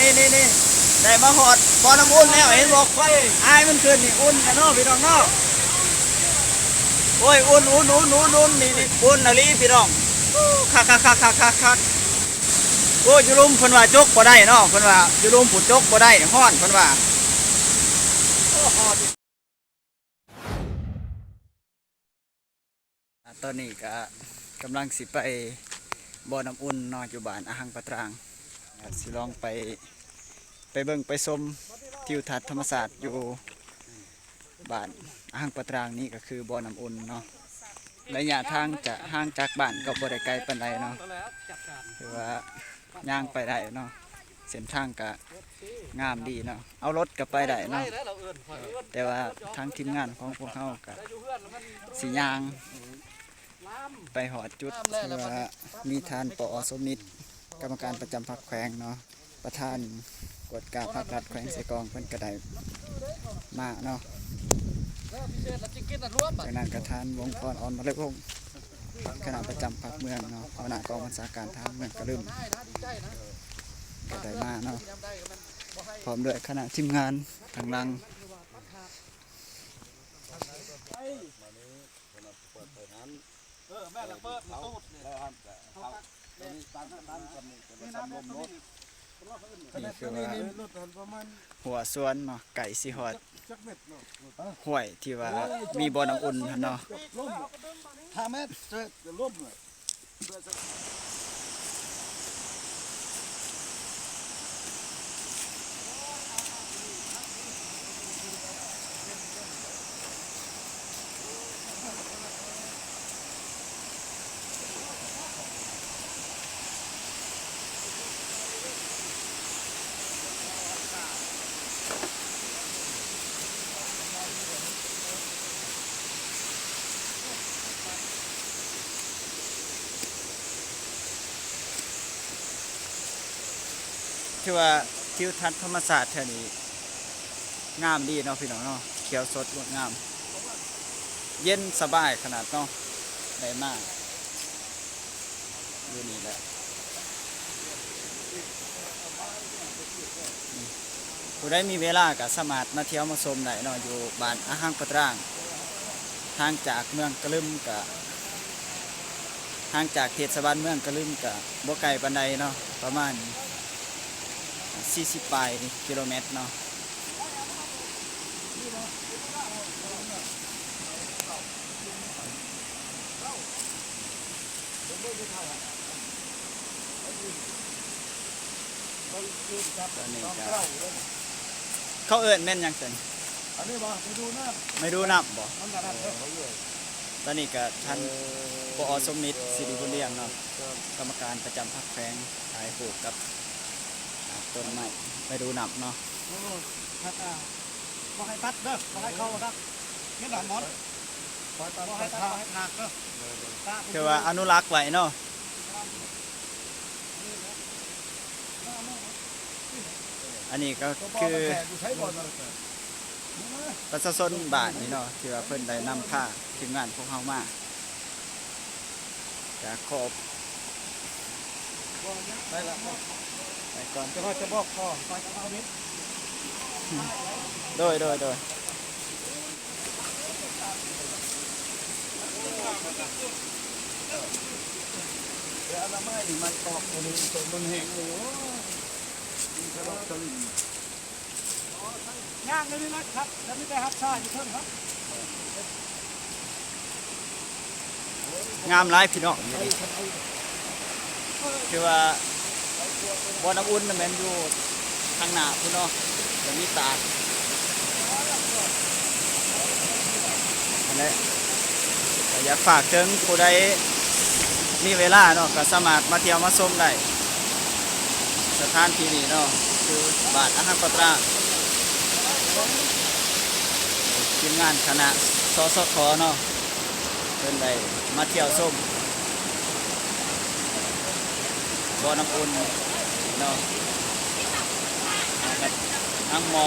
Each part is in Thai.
นี่นี่นี่ได้มาหอดบอน้ำอุ่นแล้วเห็นบอกควันอายมันขึ้นนี่อุ่นกันเนาะพี่น้องเนาะโอ้ยอุ่นอุ่นอุ่นอุ่นอุ่นนี่นี่อุ่นอะไรพี่น้องคักคักคักคักคักคักโอ้ยยูรุมเพิ่นว่าจกบ่ได้เนาะเพิ่นว่าอยูรุมผุดจกบ่ได้ฮ้อนเพิ่นว่าตอนนี้ก็กำลังสิไปบ่อน้ำอุ่นนาะอยู่บ้านอาหังปะตราง อาจสิลองไปไปเบิ่งไปชมทิวทัศน์ธรรมศาสตร์อยู่บ้านอ่างปะตรางนี่ก็คือบ่อน้ำอุ่นเนาะระยะทางจะห่างจากบ้านก็บ่ได้ไกลปานใดเนาะคือว่าย่างไปได้เนาะเส้นทางก็งามดีเนาะเอารถก็ไปได้เนาะแต่ว่าทางทีมงานของพวกเขาก็สิย่าง ไปหอดจุดที่ว่ามีทานปอสมนิต กรรมการประจำพรรคแขวงเนาะประธานกวดกาภาครัฐแขวงไสกองเพิ่นกระไดมาเนาะจากนั้นกระทานวงพรอ่อนมาเลยพงศ์คณะประจำพรรคเมืองเนาะหัวหน้ากองบัญชาการทางเมืองกระลืมกระไดมาเนาะพร้อมด้วยคณะทีมงานทางลังนี่ คือว่าหัวสวนเนาะไก่สีหอดห้วยที่ว่ามีบ่อน้ำอุ่นหั่นเนาะห้าเมตรเสร็จจะล่มเลย ที่ว่าทิวทัศน์ธรรมศาสตร์แถวนี้งามดีเนาะพี่น้องเนาะเขียวสดงดงาม เย็นสบายขนาดเนาะได้มากอยู่นี่แหละผู้ได้มีเวลาก็สมารถมาเที่ยวมาชมได้เนาะอยู่บ้านอาหังปะตรางห่างจากเมืองกระลึมกะห่างจากเทศบาลเมืองกระลึมกะบ่ไกลปานใดเนาะประมาณนี้ 40ปลายกิโลเมตรเนาะตอนนี้ก็เขาเอิ้นแม่นหยังจังอันนี้บ่ไปดูหน้าไม่รู้นับบ่มันกระดับเด้อตอนนี้ก็ท่านปอสมนิตสิริบุญเรียงเนาะกรรมการประจำพรรคแฝงขายปลูกกับอ่า ต้นไม้ไม่รู้นับเนาะโอ้ตัดอ่าบ่ให้ตัดเด้อบ่ให้เข้าครับเฮ็ดหลังหมอนบ่ให้ตัดบ่ให้ตัดบ่ให้หักเด้อคือว่าอนุรักษ์ไว้เนาะอันนี้ก็คือมันแตกอยู่ใช้บ่อนเลยประชาชนบ้านนี่เนาะที่ว่าเพิ่นได้นำผ้าทีมงานพวกเฮามาจะขอบได้ละ ไปก่อนจะก็จะบอกพ่อไปเอาเม็ดโดยโดยโดยเดี๋ยวอนามัยนี่มันตอกตัวนี้ตัวมันแห้งโอ้ยจะบอกสลิมย่างเลยนี่นะครับแล้วไม่ได้ฮับซ่าอยู่เพิ่นครับงามหลายพี่น้องคือว่า บ่อน้ำอุ่นน่ะแม่นอยู่ทางหน้าพุ่นเนาะจะมีตาดอันนี้ก็อยากฝากถึงผู้ใดมีเวลาเนาะก็สามารถมาเที่ยวมาชมได้สถานที่นี้เนาะคือบานอาหารปตราทีมงานคณะสสขเนาะเพิ่นได้มาเที่ยวชม บ่อน้ำอุ่นเนาะกับทางหมอ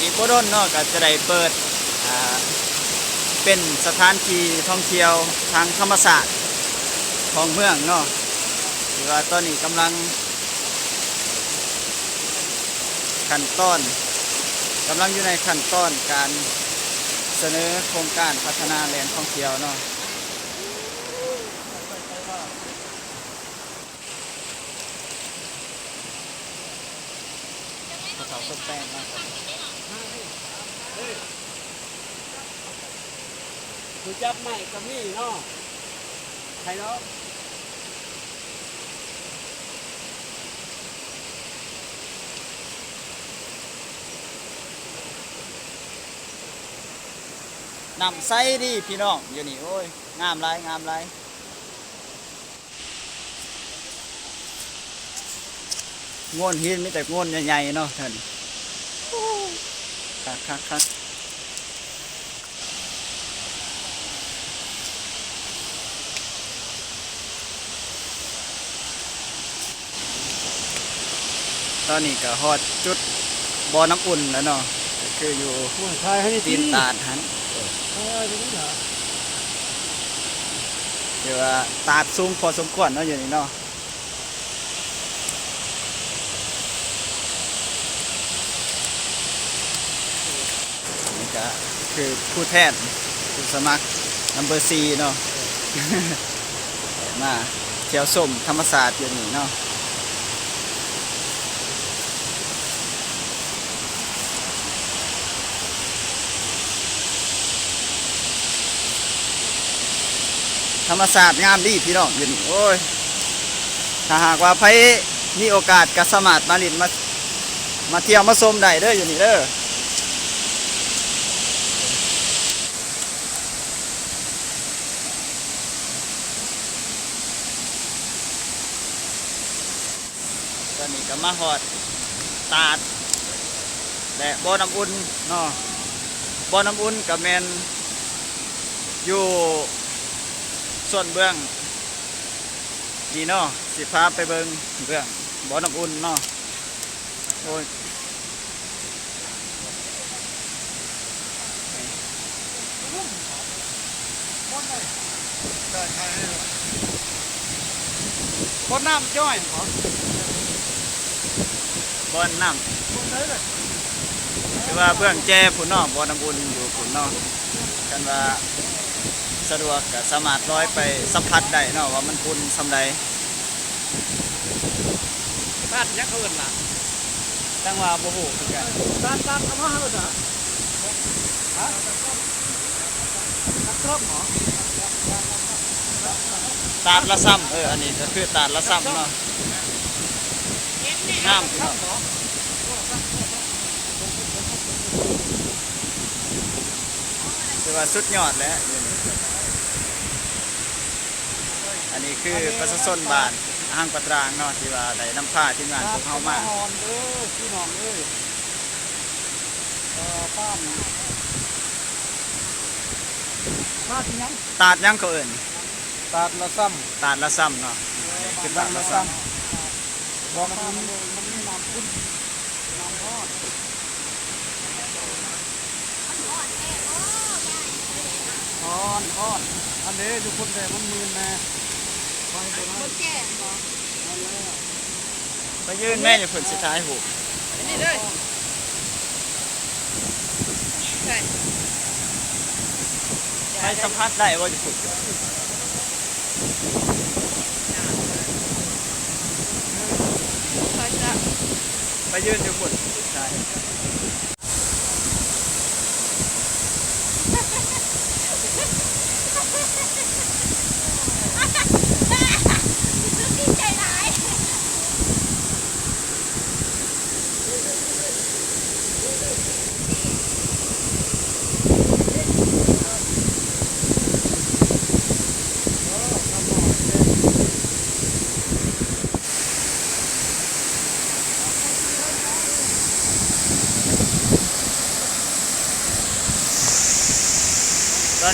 อีกบ่โดนเนาะก็จะได้เปิดอ่าเป็นสถานที่ท่องเที่ยวทางธรรมศาสตร์ของเมืองเนาะที่ว่าตอนนี้กำลังขั้นตอน กำลังอยู่ในขั้นตอนการเสนอโครงการพัฒนาแหล่งท่องเที่ยวเนาะเขาตกแต่งมากคือจับใหม่กับนี่เนาะใครเนาะ นำไซดีพี่น้องอยู่นี่โอ้ยงามไรงามไรง่วนหินมีแต่ง่วนใหญ่ๆเนาะท่านคักคักคักตอนนี้ก็ฮอดจุดบ่อน้ำอุ่นแล้วเนาะก็คืออยู่หัวชายให้ตีนตาดหัน เออตรงนี้เหรอเดี๋ยวว่าตาดสูงพอสมควรเนาะอยู่นี่เนาะนี่ก็คือผู้แทนผู้สมัครนัมเบอร์ซีเนาะมาเที่ยวส้มธรรมศาสตร์อยู่นี่เนาะ ธรรมศาสตร์งามดีพี่น้องอยู่นี่โอ้ยถ้าหากว่าไผมีโอกาสก็สมารถมาลินมามาเที่ยวมาชมได้เด้ออยู่นี่เด้อตอนนี้ก็มาหอดตาดและบ่อน้ำอุ่นเนาะบ่อน้ำอุ่นกับแมนอยู่ ส่วนเบื้องนี่เนาะสิพาไปเบิงเบื้องบ่อน้ำอุ่นเนาะโอ้ยใช่ใช่คนน้ำจ้อยเหรอบ่อนน้คนไหนเลยำคือว่าเบื้องแจ้ผุนเนาะบ่อน้ำอุ่นอยู่ผุนเนาะกันว่า สะดวกก็สามารถร้อยไปสัมผัสได้เนาะว่ามันอุ่นสำใดบ้านยักษ์เขาเอินล่ะจังว่าบ่ฮู้คือกันบ้านบ้านเขามาเหรอจ๊ะฮะนักครอบเหรอตาดละซ้ำเอออันนี้ก็คือตาดละซ้ำเนาะงามพี่น้องคือว่าสุดยอดแล้ว อยู่นี่อันนี้คือประชาชนบ้านห้างปะตรางเนาะที่ว่าได้นำผ้าทีมงานพวกเฮามาหอนเด้อพี่น้องเอ้ยเอ่อป้ามมาที่ยังตาดยังก็เอิ้นตาดละซ้ตาดละซ้ำเนาะนี่ำคือตาดละซ้บอกมันมันมีน้ำขึ้นน้ำทอดทอนทอนอันนี้อยู่คนแต่มันมืนแน่ ไปตัวนั้นคนแก่เหรอนั่นแหละำไปยื่นแม่อยู่ผลสุดท้ายหูอันนี้เลยใช่ไปสัมผัสได้ว่าอยู่ผลเขาจะไปยื่นอยู่ผลสุดท้าย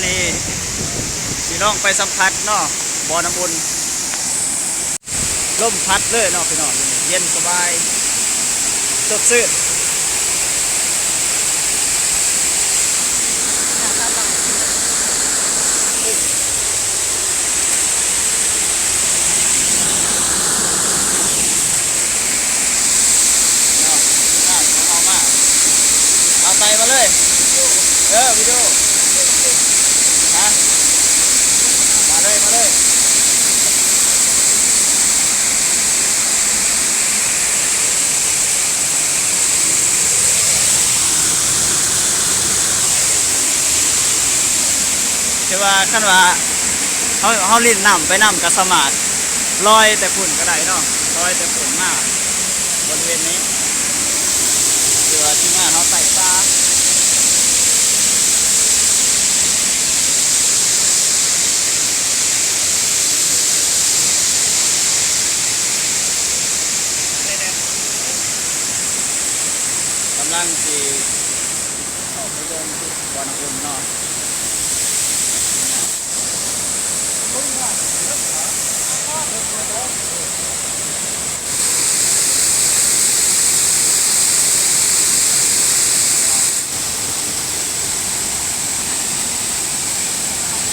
นนี้พี่น้องไปสัมผัสเนาะบ่อน้ำอุ่นลมพัดเลยเนาะพี่น้องเย็นสบายสดชื่น อวิดีโอนะมาเลยมาเลยคือ ว่าคันว่าเขาเขาลิ้นน้ำไปน้ำกับสมาร์ทลอยแต่ฝุ่นก็ได้เนาะลอยแต่ฝุ่นมากบริเวณนี้คือว่าที่งาเขาใส่ปลากำลังสีออกไปเดินที่บอลอุ่นเนาะ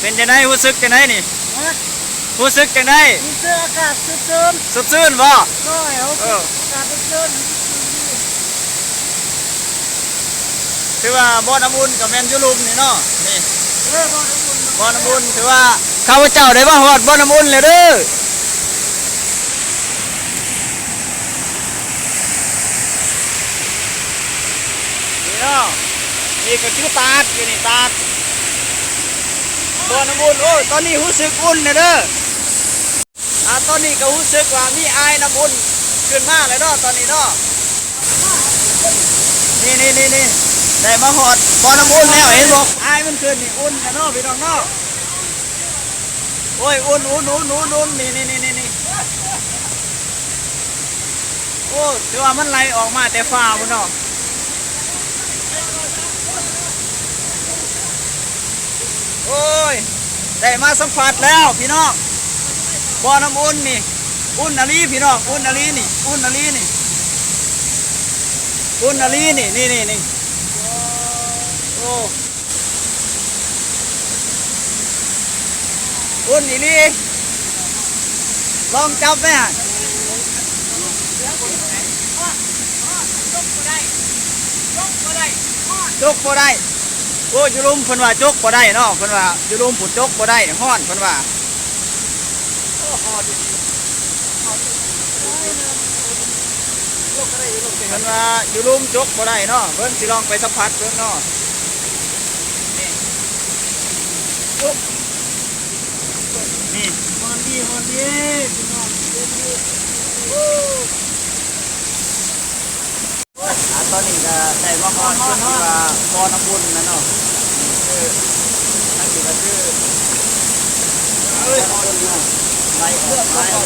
เป็นจังไดรู้สึกจังไดนี่รู้สึกจังไดมีเสื้ออากาศซึมสดชื่นบ่ๆก็เอาเอออากาศซึมถือว่าบ่อน้ำอุ่นกับแมนอยูรุมนี่เนาะนี่ๆเออบ่น้ำอุ่น บ่อน้ำอุ่นถือว่าข้าพเจ้าได้มาฮอดบ่อน้ำอุ่นเลยเด้อนี่เนาะนี่ก็คือตาดอยู่นี่ตาดบ่อน้ำอุ่นโอ้ยตอนนี้รู้สึกอุ่นเลยเด้ออ่าตอนนี้ก็รู้สึกว่ามีไอายน้ำอุ่นขึ้นมาเลยเนาะตอนนี้เนาะนี่นี่นี่นี่ ได้มาฮอดบอน้ำอุ่นแล้วเห็นบอกอายมันขึ้นนี่อุ่นกันเนาะพี่น้องเนาะโอ้ยอุ่นอุ่นอุ่นอุ่นอุ่นนี่นี่นี่นี่นี่โอ้ถือว่ามันไหลออกมาแต่ฟ้าพุ่นเนาะโอ้ยได้มาสัมผัสแล้วพี่น้องบอน้ำอุ่นนี่อุ่นอะลีพี่น้องอุ่นอะลีนี่อุ่นอะลีนี่อุ่นอะลีนี่นี่นี่นี่ โอ้อุ่นอีลีลองจับไหมฮะจกบ่ได้โอ้ยอยู่รุมเพิ่นว่าจกบ่ได้เนาะเพิ่นว่าอยู่รุมผุดจกบ่ได้ฮ้อนเพิ่นว่าโอ้ฮอดอยู่ดีเพิ่นว่าอยู่รุมจกบ่ได้เนาะเบิ่งสิลองไปสัมผัสเบิ่งเนาะนี่ปุ๊บนี่ มันดีมันดีพี่น้องอ่าตอนนี้ก็ได้มาฮอดเพิ่นที่ว่าบ่อน้ำอุ่นนั่นเนาะนี่คือทางสิก็คือเอ้ยบ่อน้ำอุ่นเนาะไหลออกไหลออก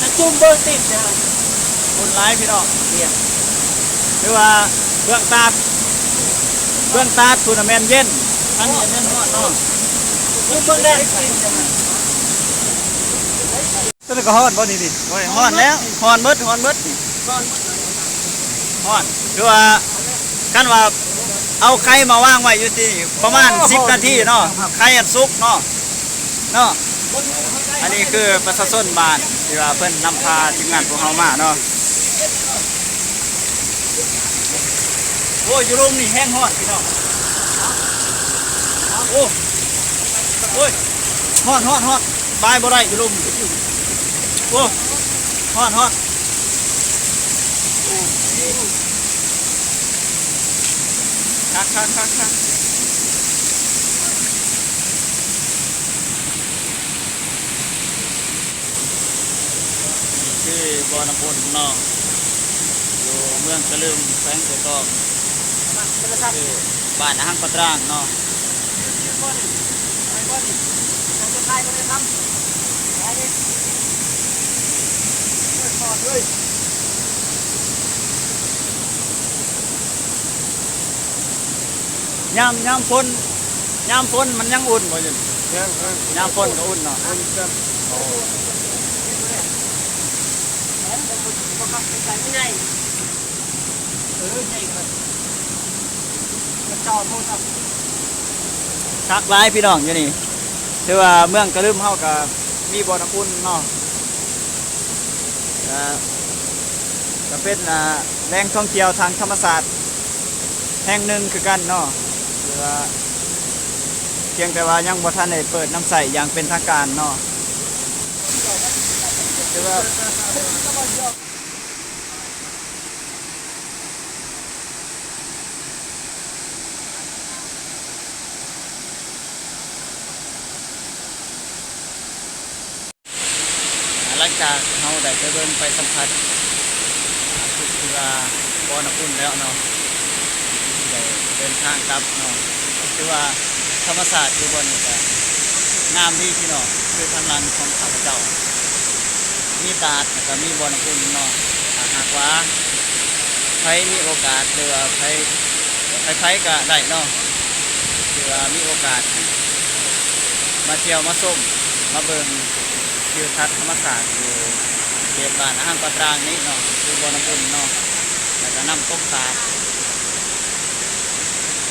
จะจุ่มเบอร์ติดนะคนร้ายพี่น้องเรียนหรือว่าเบื้องตาดเบื้องตาดทัวร์นาเมนต์เย็นทั้งเย็นทั้งร้อนเนาะจุ่มเบอร์แดง นก็ฮ้อนบ่นี่ดิโอ้ยฮ้อนแล้วฮ้อนเบิดฮ้อนเบิดนี่ฮ้อนคือว่ากันว่าเอาไข่มาวางไว้อยู่ที่นี่ประมาณ10นาทีเนาะไข่อันสุกเนาะเนาะอันนี้คือประชาชนบ้านที่ว่าเพิ่นนำพาทีมงานพวกเฮามาเนาะโอ้ยอยู่รุมนี่แห้งฮ้อนพี่น้องโอ้โอ้ยฮอดฮอดฮอดบายบ่ได้อยู่ลุมโอ้ฮอดฮอดคักคักคักคักนี่คือบ่อน้ำพุนเนาะอยู่เมืองกระลืมแขวงเสกองคือบ้านอาหังปะตรางเนาะจะทายก็ได้ทำไปดิถอดเล ยยามยามฝนยามฝนมันยังอุ่นบ่อยังยามฝนก็อุ่นเนาะบังคับใส่ไม่ไงเออใหญ่ครับกระจอกโทรศัพท์คักหลายพี่น้องอยู่นี่ถือว่าเมืองกระลืมเฮาก็มีบ่อน้ำอุ่นเนาะ ก็เป็นอ่าแหล่งท่องเที่ยวทางธรรมศาสตร์ แห่งหนึ่งคือกันเนาะว่าเพียงแต่ว่ายังบ่ทันได้เปิดน้ำใสอย่างเป็นทางการเนาะแต่ว่าหลัง จากเราได้ไปเบิ่งไปสัมผัสอ่าจุดที่ว่าบ่อน้ำอุ่นแล้วเนาะได้เดินทางกลับเนาะก็คือว่าธรรมศาสตร์อยู่บนนี่ก็งามดีพี่น้องคือทางลังของข้าพเจ้า มีตาดแล้วก็มีบอลอุ่นเนาะหากว่าใครมีโอกาสหรือว่าใครใครก็ได้เนาะหรือว่ามีโอกาส มาเที่ยวมาส้มมาเบิ่ง ทิวทัศน์ธรรมศาสตร์อยู่เขตบ้านอ่างปะตรางนี้เนาะคือบอลอุ่นเนาะแล้วก็น้ำตกตาด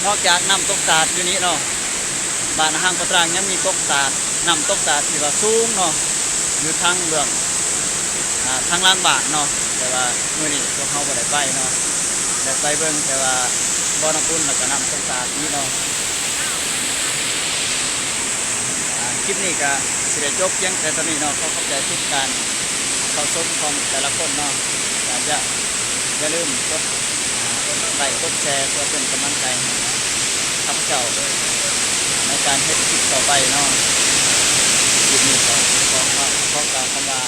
นอกจากน้ำตกตาดอยู่นี้เนาะบ้านห้างปะตรางยังมีตกตาดน้ำตกตาดที่ว่าสูงเนาะอยู่ทางเบื้องทางล่างบาทเนาะแต่ว่ามื้อนี้พวกเขาบ่ได้ไปเนาะได้ไปเบิ่งแต่ว่าบอน้ำอุ่นแล้วก็น้ำตกตาดนี้เนาะคลิปนี้ก็ สิได้จบเพียงแต่ตอนนี้เนาะเขาเข้าใจทุกการเข้าชมของแต่ละคนเนาะอย่าอย่าอย่าลืมกดกดไลค์กดแชร์เพื่อเป็นกำลังใจให้ข้าพเจ้าในการเฮ็ดคลิปต่อไปเนาะคลิปนี้ก็ขอขอขอกล่าวคำว่า